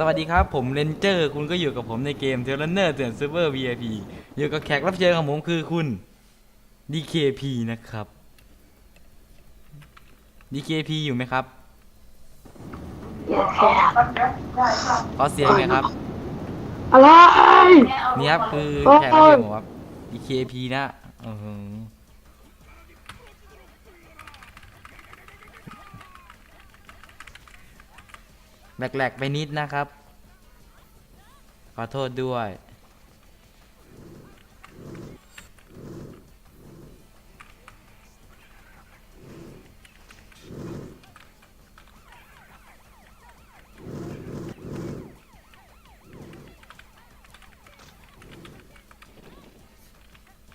สวัสดีครับ ผมเรนเจอร์คุณก็อยู่กับผมในเกมเทเลเนอร์เถื่อนซูเปอร์ VIP อยู่กับแขกรับเชิญของผมคือคุณ DKP นะครับ DKP อยู่ไหมครับ ขอเสียงหน่อยครับ อะไร นี่ครับคือแขกรับเชิญของผมครับ DKP นะอือหือ แหลกๆไปนิดนะครับ ขอโทษด้วย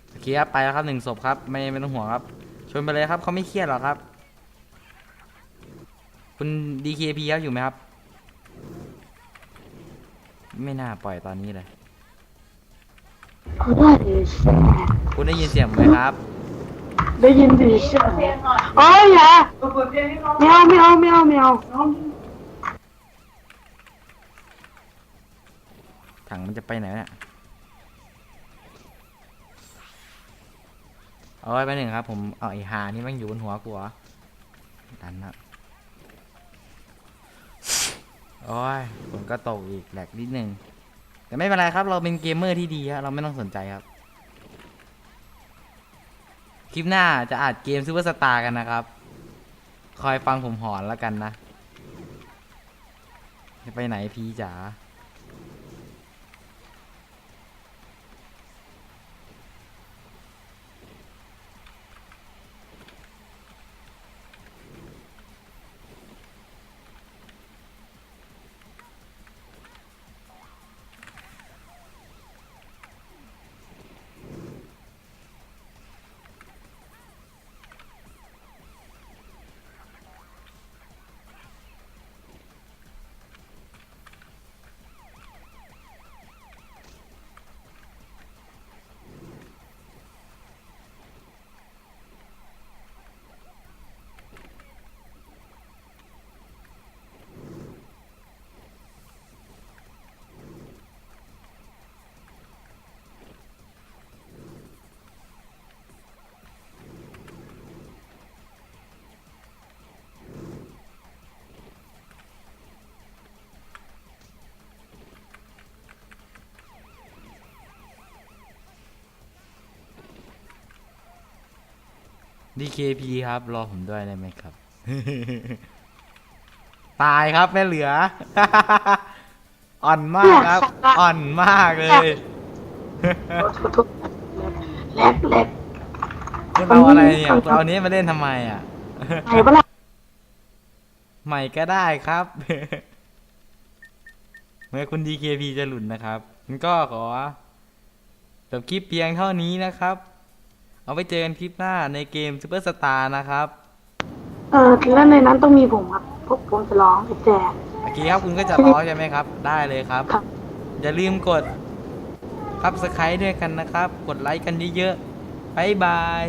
โอเคครับไปแล้วครับหนึ่งศพครับ ไม่ไม่ต้องห่วงครับ ชนไปเลยครับเขาไม่เครียดหรอกครับ คุณ DKP ครับอยู่ไหมครับ ไม่น่าปล่อยตอนนี้เลยเอาได้ดิใช่คุณได้ยินเสียงผมไหมครับ ได้ยินดิใช่โอ้ยอย่าไม่เอาไม่เอาไม่เอาไม่เอาถังมันจะไปไหนเนี่ยเอาไว้ไปหนึ่งครับ ผมเอาไอ้หานี่แมันอยู่บนหัวกูเหรอดันนะ โอ้ยฝนก็ตกอีกแหลกนิดนึง แต่ไม่เป็นไรครับ เราเป็นเกมเมอร์ที่ดีครับเราไม่ต้องสนใจครับ คลิปหน้าจะอัดเกมซูเปอร์สตาร์กันนะครับ คอยฟังผมหอนแล้วกันนะ จะไปไหนพีจ๋า DKP ครับ รอผมด้วยได้ไหมครับ ตายครับแม่เหลือ อ่อนมากครับ อ่อนมากเลยทุกทุกเล็กเล็กคุณเอาอะไรเนี่ยคุณเอาอันนี้มาเล่นทำไมอะไหนบ้างใหม่ก็ได้ครับเมื่อคุณ DKP จะหลุดนะครับมันก็ขอจบคลิปเพียงเท่านี้นะครับ เอาไปเจอกันคลิปหน้าในเกม Super Star นะครับ เออแล้วในนั้นต้องมีผมครับพวกผมจะร้องไปแจก โอเคครับคุณก็จะร้องใช่ไหมครับ ได้เลยครับ ครับ อย่าลืมกด Subscribe ด้วยกันนะครับ กดไลค์กันเยอะๆบายบาย